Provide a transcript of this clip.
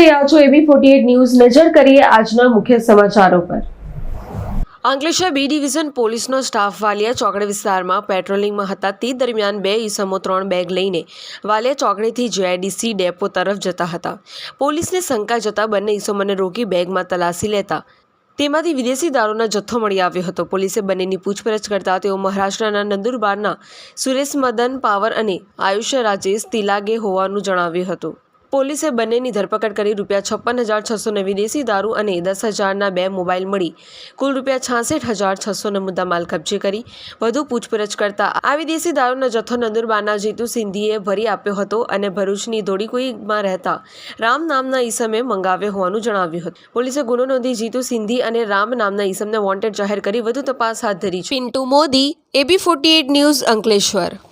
રહ્યા છો એબી forty news. નજર કરીએ આજના મુખ્ય સમાચારો પર. અંકલેશ્વર બી ડિવિઝન પોલીસનો સ્ટાફ વાલિયા ચોકડી વિસ્તારમાં પેટ્રોલિંગમાં હતા. તે દરમિયાન બે ઈસમો, ત્રણ બેગ લઈને વાલિયા ચોકડીથી જીઆઈડીસી ડેપો તરફ જતા હતા. પોલીસને શંકા જતા બંને ઈસમોને રોકી બેગમાં તલાશી લેતા તેમાંથી વિદેશી દારૂનો જથ્થો મળી આવ્યો હતો. પોલીસે બંનેની પૂછપરછ કરતા તેઓ મહારાષ્ટ્રના નંદુરબારના સુરેશ મદન પાવર અને આયુષ્ય રાજેશ તિલાગે હોવાનું જણાવ્યું હતું. પોલીસે બંનેની ધરપકડ કરી રૂપિયા છપ્પન હજાર છસોને વિદેશી દારૂ અને દસ હજારના બે મોબાઈલ મળી. કુલ રૂપિયા છાસઠ હજાર છસોનો મુદ્દામાલ કબજે કરી. વધુ પૂછપરછ કરતા આ વિદેશી દારૂનો જથ્થો નંદુરબારના જીતુ સિંધીએ ભરી આપ્યો હતો અને ભરૂચની ધોળીકુઈમાં રહેતા રામ નામના ઈસમે મંગાવ્યો હોવાનું જણાવ્યું હતું. પોલીસે ગુનો નોંધી જીતુ સિંધી અને રામ નામના ઈસમને વોન્ટેડ જાહેર કરી વધુ તપાસ હાથ ધરી છે. Pintu Modi, AB forty news Ankleshwar.